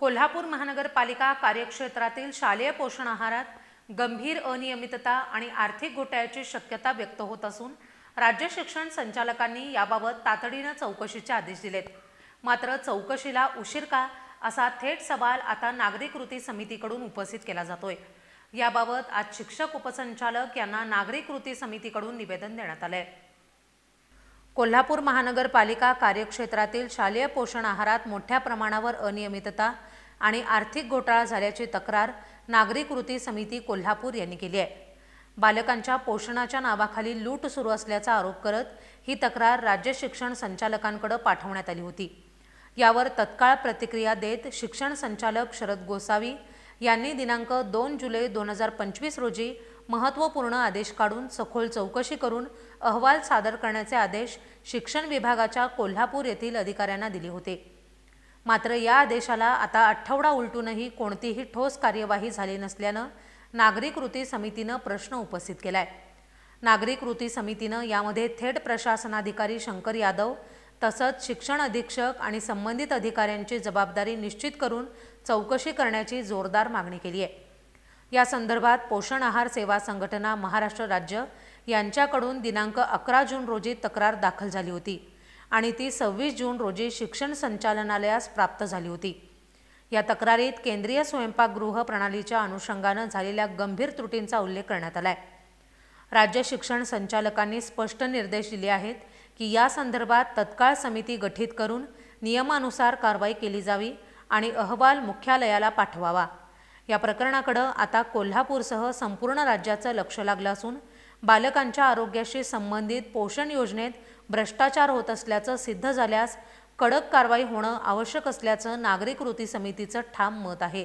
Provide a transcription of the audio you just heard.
कोल्हापूर महानगरपालिका कार्यक्षेत्रातील शालेय पोषण आहारात गंभीर अनियमितता आणि आर्थिक घोटाळ्याची शक्यता व्यक्त होत असून राज्य शिक्षण संचालकांनी याबाबत तातडीनं चौकशीचे आदेश दिलेत. मात्र चौकशीला उशीर का असा थेट सवाल आता नागरी कृती समितीकडून उपस्थित केला जातोय. याबाबत आज शिक्षक उपसंचालक यांना नागरी कृती समितीकडून निवेदन देण्यात आलंय. कोल्हापूर महानगरपालिका कार्यक्षेत्रातील शालेय पोषण आहारात मोठ्या प्रमाणावर अनियमितता आणि आर्थिक घोटाळा झाल्याची तक्रार नागरिक कृती समिती कोल्हापूर यांनी केली आहे. बालकांच्या पोषणाच्या नावाखाली लूट सुरू असल्याचा आरोप करत ही तक्रार राज्य शिक्षण संचालकांकडे पाठवण्यात आली होती. यावर तत्काळ प्रतिक्रिया देत शिक्षण संचालक शरद गोसावी यांनी दिनांक दोन जुलै दोन हजार पंचवीस रोजी महत्त्वपूर्ण आदेश काढून सखोल चौकशी करून अहवाल सादर करण्याचे आदेश शिक्षण विभागाच्या कोल्हापूर येथील अधिकाऱ्यांना दिले होते. मात्र या आदेशाला आता आठवडा उलटूनही कोणतीही ठोस कार्यवाही झाली नसल्यानं नागरिक कृती समितीनं प्रश्न उपस्थित केलाय. नागरिक कृती समितीनं यामध्ये थेट प्रशासनाधिकारी शंकर यादव तसंच शिक्षण अधीक्षक आणि संबंधित अधिकाऱ्यांची जबाबदारी निश्चित करून चौकशी करण्याची जोरदार मागणी केली आहे. या संदर्भात पोषण आहार सेवा संघटना महाराष्ट्र राज्य यांच्याकडून दिनांक अकरा जून रोजी तक्रार दाखल झाली होती आणि ती सव्वीस जून रोजी शिक्षण संचालनालयास प्राप्त झाली होती. या तक्रारीत केंद्रीय स्वयंपाकगृह प्रणालीच्या अनुषंगानं झालेल्या गंभीर त्रुटींचा उल्लेख करण्यात आला आहे राज्य शिक्षण संचालकांनी स्पष्ट निर्देश दिले आहेत की या संदर्भात तत्काळ समिती गठीत करून नियमानुसार कारवाई केली जावी आणि अहवाल मुख्यालयाला पाठवावा. या प्रकरणाकडं आता कोल्हापूरसह संपूर्ण राज्याचं लक्ष लागलं असून बालकांच्या आरोग्याशी संबंधित पोषण योजनेत भ्रष्टाचार होत असल्याचं सिद्ध झाल्यास कडक कारवाई होणं आवश्यक असल्याचं नागरिक कृती समितीचं ठाम मत आहे.